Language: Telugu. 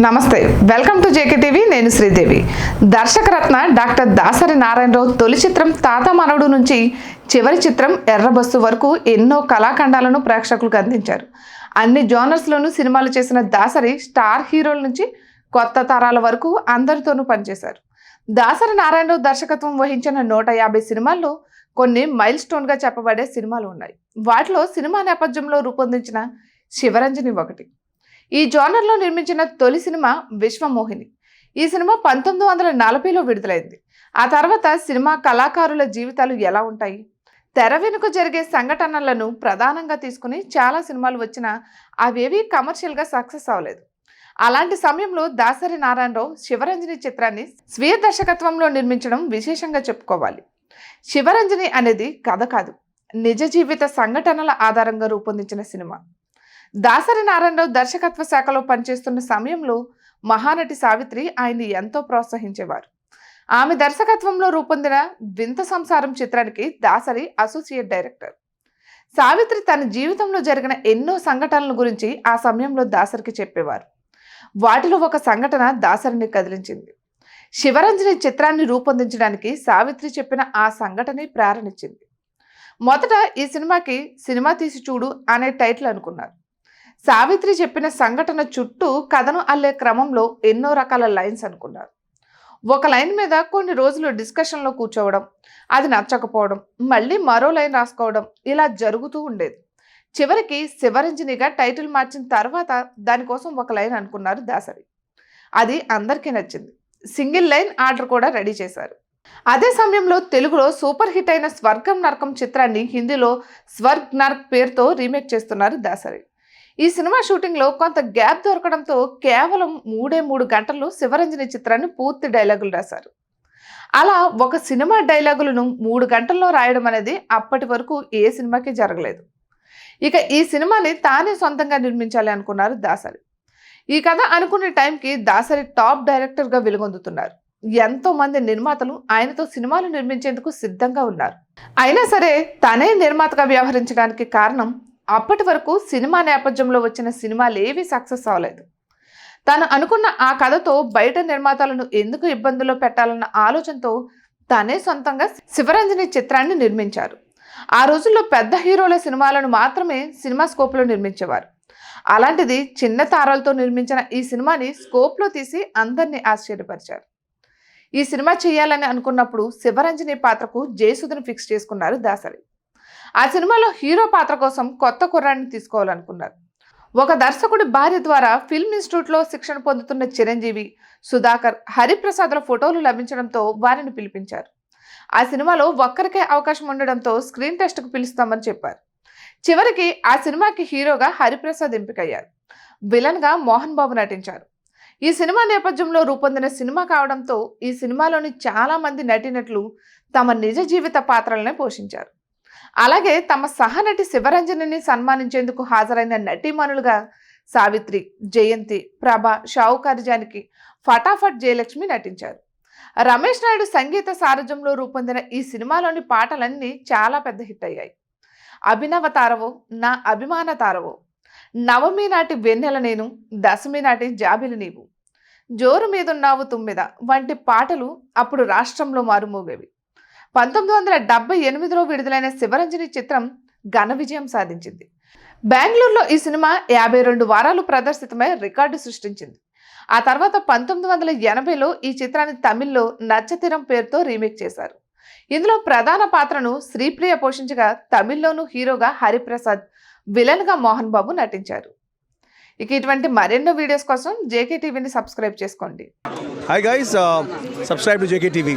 నమస్తే. వెల్కమ్ టు జేకే టీవీ నేను శ్రీదేవి. దర్శకరత్న డాక్టర్ దాసరి నారాయణరావు తొలి చిత్రం తాత మనవడు నుంచి చివరి చిత్రం ఎర్రబస్సు వరకు ఎన్నో కళాఖండాలను ప్రేక్షకులకు అందించారు. అన్ని జోనర్స్లోనూ సినిమాలు చేసిన దాసరి స్టార్ హీరోల నుంచి కొత్త తరాల వరకు అందరితోనూ పనిచేశారు. దాసరి నారాయణరావు దర్శకత్వం వహించిన నూట యాభై సినిమాల్లో కొన్ని మైల్ స్టోన్గా చెప్పబడే సినిమాలు ఉన్నాయి. వాటిలో సినిమా నేపథ్యంలో రూపొందించిన శివరంజని ఒకటి. ఈ జోనర్లో నిర్మించిన తొలి సినిమా విశ్వమోహిని. ఈ సినిమా పంతొమ్మిది వందల నలభైలో విడుదలైంది. ఆ తర్వాత సినిమా కళాకారుల జీవితాలు ఎలా ఉంటాయి? తెర వెనుక జరిగే సంఘటనలను ప్రధానంగా తీసుకుని చాలా సినిమాలు వచ్చినా అవేవి కమర్షియల్గా సక్సెస్ అవ్వలేదు. అలాంటి సమయంలో దాసరి నారాయణరావు శివరంజని చిత్రాన్ని స్వీయ దర్శకత్వంలో నిర్మించడం విశేషంగా చెప్పుకోవాలి. శివరంజని అనేది కథ కాదు. నిజ జీవిత సంఘటనల ఆధారంగా రూపొందించిన సినిమా. దాసరి నారాయణరావు దర్శకత్వ శాఖలో పనిచేస్తున్న సమయంలో మహానటి సావిత్రి ఆయన్ని ఎంతో ప్రోత్సహించేవారు. ఆమె దర్శకత్వంలో రూపొందిన వింత సంసారం చిత్రానికి దాసరి అసోసియేట్ డైరెక్టర్. సావిత్రి తన జీవితంలో జరిగిన ఎన్నో సంఘటనల గురించి ఆ సమయంలో దాసరికి చెప్పేవారు. వాటిలో ఒక సంఘటన దాసరిని కదిలించింది. శివరంజని చిత్రాన్ని రూపొందించడానికి సావిత్రి చెప్పిన ఆ సంఘటనే ప్రేరణించింది మొదట ఈ సినిమాకి సినిమా తీసి చూడు అనే టైటిల్ అనుకున్నారు. సావిత్రి చెప్పిన సంఘటన చుట్టూ కథను అల్లే క్రమంలో ఎన్నో రకాల లైన్స్ అనుకున్నారు. ఒక లైన్ మీద కొన్ని రోజులు డిస్కషన్లో కూర్చోవడం అది నచ్చకపోవడం మళ్ళీ మరో లైన్ రాసుకోవడం ఇలా జరుగుతూ ఉండేది. చివరికి శివరంజనిగా టైటిల్ మార్చిన తర్వాత దానికోసం ఒక లైన్ అనుకున్నారు దాసరి. అది అందరికీ నచ్చింది. సింగిల్ లైన్ ఆర్డర్ కూడా రెడీ చేశారు. అదే సమయంలో తెలుగులో సూపర్ హిట్ అయిన స్వర్గం నరకం చిత్రాన్ని హిందీలో స్వర్గ్ నర్క్ పేరుతో రీమేక్ చేస్తున్నారు దాసరి. ఈ సినిమా షూటింగ్లో కొంత గ్యాప్ దొరకడంతో కేవలం మూడే మూడు గంటల్లో శివరంజని చిత్రాన్ని పూర్తి డైలాగులు రాశారు. అలా ఒక సినిమా డైలాగులను మూడు గంటల్లో రాయడం అనేది అప్పటి వరకు ఏ సినిమాకి జరగలేదు. ఇక ఈ సినిమాని తానే సొంతంగా నిర్మించాలి అనుకున్నారు దాసరి. ఈ కథ అనుకునే టైంకి దాసరి టాప్ డైరెక్టర్గా వెలుగొందుతున్నారు. ఎంతో మంది నిర్మాతలు ఆయనతో సినిమాలు నిర్మించేందుకు సిద్ధంగా ఉన్నారు. అయినా సరే తనే నిర్మాతగా వ్యవహరించడానికి కారణం అప్పటి వరకు సినిమా నేపథ్యంలో వచ్చిన సినిమాలు ఏవి సక్సెస్ అవ్వలేదు. తను అనుకున్న ఆ కథతో బయట నిర్మాతలను ఎందుకు ఇబ్బందుల్లో పెట్టాలన్న ఆలోచనతో తనే సొంతంగా శివరంజని చిత్రాన్ని నిర్మించారు. ఆ రోజుల్లో పెద్ద హీరోల సినిమాలను మాత్రమే సినిమా స్కోప్లో నిర్మించేవారు. అలాంటిది చిన్న తారాలతో నిర్మించిన ఈ సినిమాని స్కోప్లో తీసి అందరినీ ఆశ్చర్యపరిచారు. ఈ సినిమా చేయాలని అనుకున్నప్పుడు శివరంజని పాత్రకు జయసుధను ఫిక్స్ చేసుకున్నారు దాసరి. ఆ సినిమాలో హీరో పాత్ర కోసం కొత్త కుర్రాన్ని తీసుకోవాలనుకున్నారు. ఒక దర్శకుడి భార్య ద్వారా ఫిల్మ్ ఇన్స్టిట్యూట్లో శిక్షణ పొందుతున్న చిరంజీవి సుధాకర్ హరిప్రసాద్ల ఫోటోలు లభించడంతో వారిని పిలిపించారు. ఆ సినిమాలో ఒక్కరికే అవకాశం ఉండడంతో స్క్రీన్ టెస్ట్కు పిలుస్తామని చెప్పారు. చివరికి ఆ సినిమాకి హీరోగా హరిప్రసాద్ ఎంపికయ్యారు. విలన్గా మోహన్ బాబు నటించారు. ఈ సినిమా నేపథ్యంలో రూపొందిన సినిమా కావడంతో ఈ సినిమాలోని చాలామంది నటినట్లు తమ నిజ జీవిత పాత్రలనే పోషించారు. అలాగే తమ సహనటి శివరంజనిని సన్మానించేందుకు హాజరైన నటీమణులుగా సావిత్రి జయంతి ప్రభ షావుకారి జానకి ఫటాఫట్ జయలక్ష్మి నటించారు. రమేష్ నాయుడు సంగీత సారథ్యంలో రూపొందిన ఈ సినిమాలోని పాటలన్నీ చాలా పెద్ద హిట్ అయ్యాయి. అభినవ తారవో నా అభిమాన తారవో నవమి నాటి వెన్నెల నేను దశమి నాటి జాబిలి నీవు జోరు మీదున్నావు తుమ్మిద వంటి పాటలు అప్పుడు రాష్ట్రంలో మారుమోగేవి. పంతొమ్మిది వందల డెబ్బై ఎనిమిదిలో విడుదలైన శివరంజని చిత్రం ఘన విజయం సాధించింది. బెంగళూరులో ఈ సినిమా యాభై రెండు వారాలు ప్రదర్శితమై రికార్డు సృష్టించింది. ఆ తర్వాత పంతొమ్మిది వందల ఎనభైలో ఈ చిత్రాన్ని తమిళ్ళో నచ్చతిరం పేరుతో రీమేక్ చేశారు. ఇందులో ప్రధాన పాత్రను శ్రీప్రియ పోషించగా తమిళ్ళోనూ హీరోగా హరిప్రసాద్ విలన్గా మోహన్ బాబు నటించారు. ఇక ఇటువంటి మరెన్నో వీడియోస్ కోసం జేకే టీవీని సబ్స్క్రైబ్ చేసుకోండి. Hi guys subscribe to JK TV